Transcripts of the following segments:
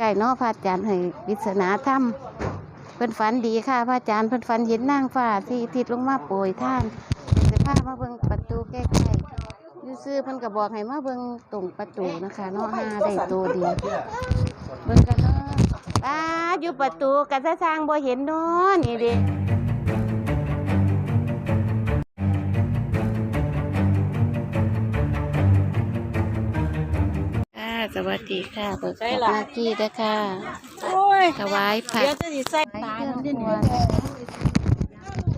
ไก่เนอพระอาจารย์ให้วิศนาธรรมเพิ่นฝันดีค่ะพระอาจารย์เพิ่นฝันเห็นนางฟ้าที่ทิศลงมาโปรยท่านเดี๋ยวพามาเบิ่งประตูใกล้ๆอยู่ซื้อเพิ่นก็บอกให้มาเบิ่งตรงประตูนะคะเนาะหาได้ตัวดีเบิ่งกันเนาะตาอยู่ประตูกันซะทางบ่เห็นเนอนนี่เด้ สวัสดีค่ะเปิดหน้าที่เด้อค่ะโอ้ยถวายผักเดี๋ยวจะสิใส่ไม้ตาเครื่องน้ำดินครัว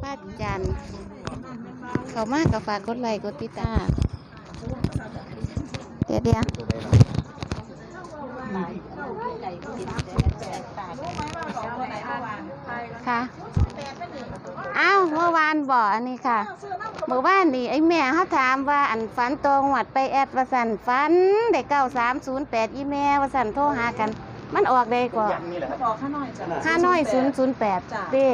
พระจันทร์เขามากกับฝากกดไลค์กดติดตามเดี๋ยวเดี๋ยวค่ะ อ้าวเมื่อวานบอกอันนี้ค่ะ เมื่อวานนี่ไอ้แม่เขาถามว่าอันฝันตรงหวัดไปแอดวาสันฝันได้เก้าสามศูนย์แปดอีแม่วาสันโทรหากัน มันออกได้กว่าบอกข้าน้อยจ้ะห้าน้อยศูนย์ศูนย์แปดจ้ะเด้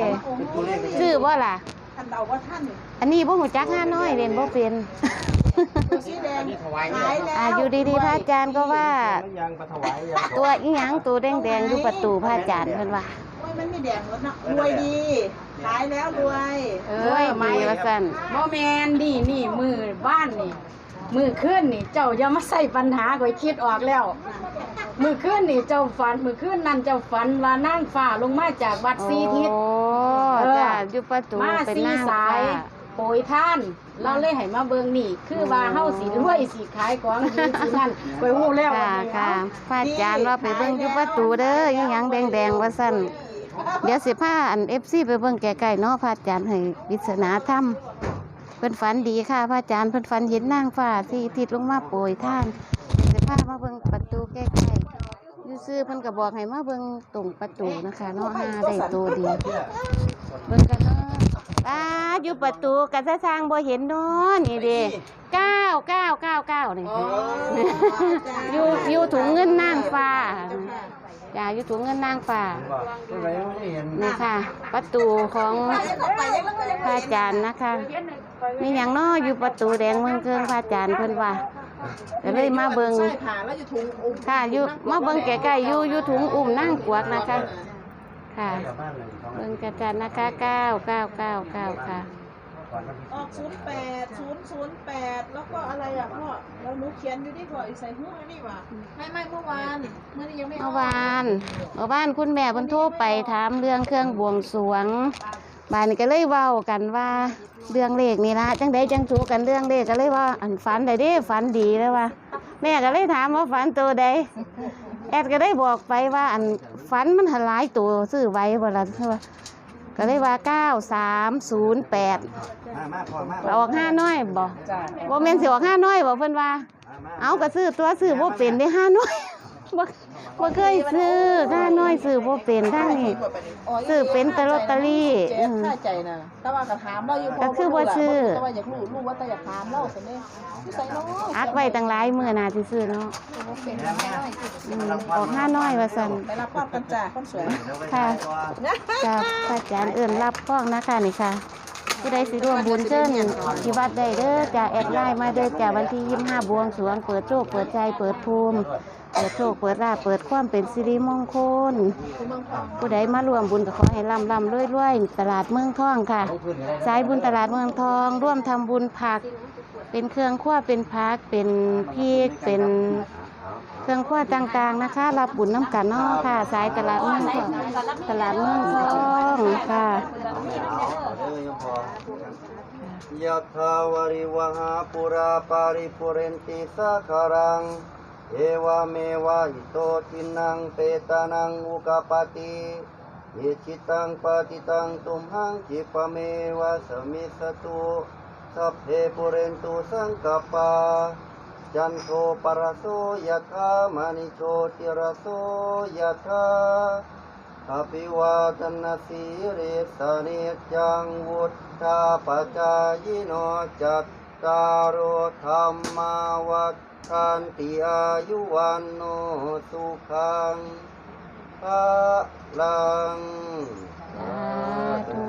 ชื่อว่าล่ะ ท่านเดาว่าท่านอันนี้บ่หูจักห้าน้อยเรียนบ่เป็น ตัวสีแดงขายแล้วอ่าอยู่ดีๆพระอาจารย์ก็ว่ายังปถวายยังตัวอีหยังตัวแดงๆอยู่ประตูพระอาจารย์เพิ่นว่าโอ้ย มันไม่แดงรถเนาะรวยดีขายแล้วรวยเอรวยอดีไม่ว่าซั่นโมแมนนี่นี่มือบ้านนี่ มือขึ้นนี่ เจ้าอย่ามาใส่ปัญหาข่อยคิดออกแล้ว มือขึ้นนี่เจ้าฝันมือขึ้นนั่นเจ้าฝันว่านั่งฟ้าลงมาจากวัดซีทิศโอ้เออจ้าอยู่ประตูมาเป็นซีนางสาฟ้ายโปรยท่าน เราเลยให้มาเบิ่งนี่ คือว่าเฮาสิรวยสิขายของดีสินั่นข่อยฮู้แล้วค่ะว่าค่ะพระอาจารย์ว่าไปเบิ่งอยู่ประตูเด้ออีหยังแดงๆว่าซั่น เดี๋ยวสิพาอัน FC ไปเบิ่งใกล้ๆเนาะพระอาจารย์ให้วิศนาธรรมเพิ่นฝันดีค่ะพระอาจารย์เพิ่นฝันเห็นนางฟ้าที่ทิศลงมาโปรยท่านเดี๋ยวสิพามาเบิ่งประตูใกล้ๆอยู่ซื่อเพิ่นก็บอกให้มาเบิ่งตรงประตูนะคะเนาะหาได้ตัวดีเบิ่งกันเนาะตาอยู่ประตูกันซะสร้างบ่เห็นเนาะนี่เด้เก้าเก้าเก้าเก้านี่อยู่อยู่ถุงเงินนางฟ้า จ้าอยู่ถุงเงินนางฟ้าอะไรไม่เห็นนี่ค่ะ ประตูของพระอาจารย์นะคะมีอย่างน้ออยู่ประตูแดงเมืองเครื่องพระอาจารย์เพิ่นว่าก็เลยมาเบิ่งใช่ผ่าแล้วอยู่ถุงอุ้มค่ะอยู่มาเบิ่งใกล้ๆอยู่อยู่ถุงอุ้มนั่งกวกนะคะ ค่ะกลับบ้านเลยท้องเบิ่งกระจันนะคะเก้าเก้าเก้าเก้าค่ะก่ ออกศูนย์แปดศูนย์ศูนย์แปดแล้วก็อะไรอะพ่อเราหนูเขียนอยู่ที่พ่ออีกใส่หูอันนี่หว่าไม่ไม่เมื่อวานเมื่อนี้ยังไม่เมื่อวานเมื่อวานคุณแม่เพิ่นโทรไปถามเรื่องเครื่องบวงสรวงบ้านนี้ก็เลยเว้ากันว่าเรื่องเลขนี่ละจังใดจังถูกกันเรื่องเลขก็เลยว่าอันฝันได้ด้ฝันดีเลยว่าแม่ก็เลยถามว่าฝันตัวใดแอดก็ได้บอกไปว่าอันฝันมันหลายตัวซื้อไว้บ่ล่ะว่า ก็เลยว่าเก้าสามศูนย์แปดมามาพอมาออกห้าน้อยบ่จ้ะบ่แม่นสิออกห้าน้อยบ่เพิ่นว่าเอาก็ซื้อตัวซื้อบ่เป็นได้ห้าน้อย บ่บ่เคยซื้อห้าน้อยซื้อบ่เป็นทางนี้ซื้อเป็นแต่ลอตเตอรี่เจ็บค่าใจนะแต่ว่าก็ถามเราอยู่ก็คือว่าซื้อแต่ว่าอยากรู้รู้ว่าแต่อยากถามเราสิเนี่ยอยู่ใส่เนาะอักไว้ตั้งหลายมื้อน่าสิซื้อเนาะเป็นอืมออกห้าน้อยว่าซั่นไปรับความกันจ้าคนสวยค่ะจากพระอาจารย์เอิ้นรับพ้องนะคะนี่ค่ะผู้ใดสิร่วมบุญเชิญที่วัดได้เด้อจะแอดไลน์มาเด้อจะวันที่25บวงสรวงเปิดโชคเปิดใจเปิดภูมิ เปิดโชคเปิดลาภเปิดความเป็นสิริมงคล ผู้ใดมารวมบุญก็ขอให้ร่ำร่ำรวยรวยตลาดเมืองทองค่ะ สายบุญตลาดเมืองทอง ร่วมทำบุญผัก เป็นเครื่องครัวเป็นผักเป็นพริกเป็นเครื่องครัวต่างๆนะคะ รับบุญน้ำกันเนาะค่ะ สายตลาดเมืองทองตลาดเมืองทองค่ะยะถาวริวหาปุราปาริปุเรนติสาคารัง เอวเมวะอิโตทินังเปตานังอุกาปติเยจิตังปฏิตังตุมหังจิปเมวะสมิสตุสัพเพปุเรนตุสังกปาจันโทปรโสยะถามณิโชติรโสยะถาอภิวาทนาสีริสนิจจังวุฒาปจายโนจัตตารโธรรมาวัฏ ทันติอายุวันโนสุขังภาลังสาธุ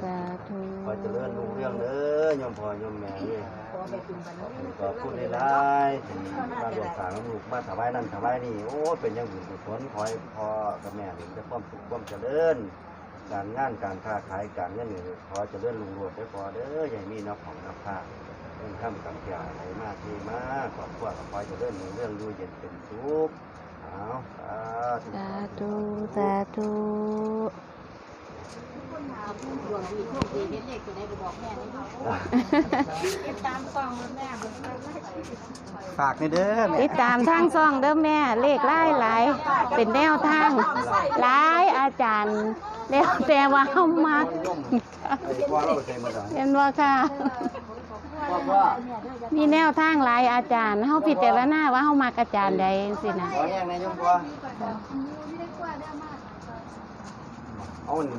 สาธุขอเจริญรุ่งเรืองเด้อโยมพ่อโยมแม่เด้อขอขอบคุณหลายๆที่มาร่วมสร้างลูกมาถวายนั่นถวายนี่โอ้เป็นอย่างบุญกุศลขอให้พ่อกับแม่นี่ได้ความสุขความเจริญ การงานการค้าขายการเงินนี่ขอเจริญรุ่งรวดได้พอเด้ออย่ามีนับของนับผ้าเรื่องข้ามสังกาไหนมากที่มากขอบคุณขอเจริญรุ่งเรื่องรู้เย็นเป็นสุขเอาสาธุสาธุ ดวงดีโชคดีเห็นเลขตัวใดก็บอกแม่นี่ติดตามซองแม่ฝากนี่เด้อแม่ติดตามทางซ่องเด้อแม่ เลขไล่หลายเป็นแนวทางหลายอาจารย์ แล้วแต่ว่าเฮามักไอ้พ่อเราใส่มาดอนเห็นว่าค่ะพ่อพ่อมีแนวทางหลายอาจารย์เฮาพิจารณาว่าเฮามักอาจารย์ใดจังซี่นะ ขอแยกนายยมพ่อเอา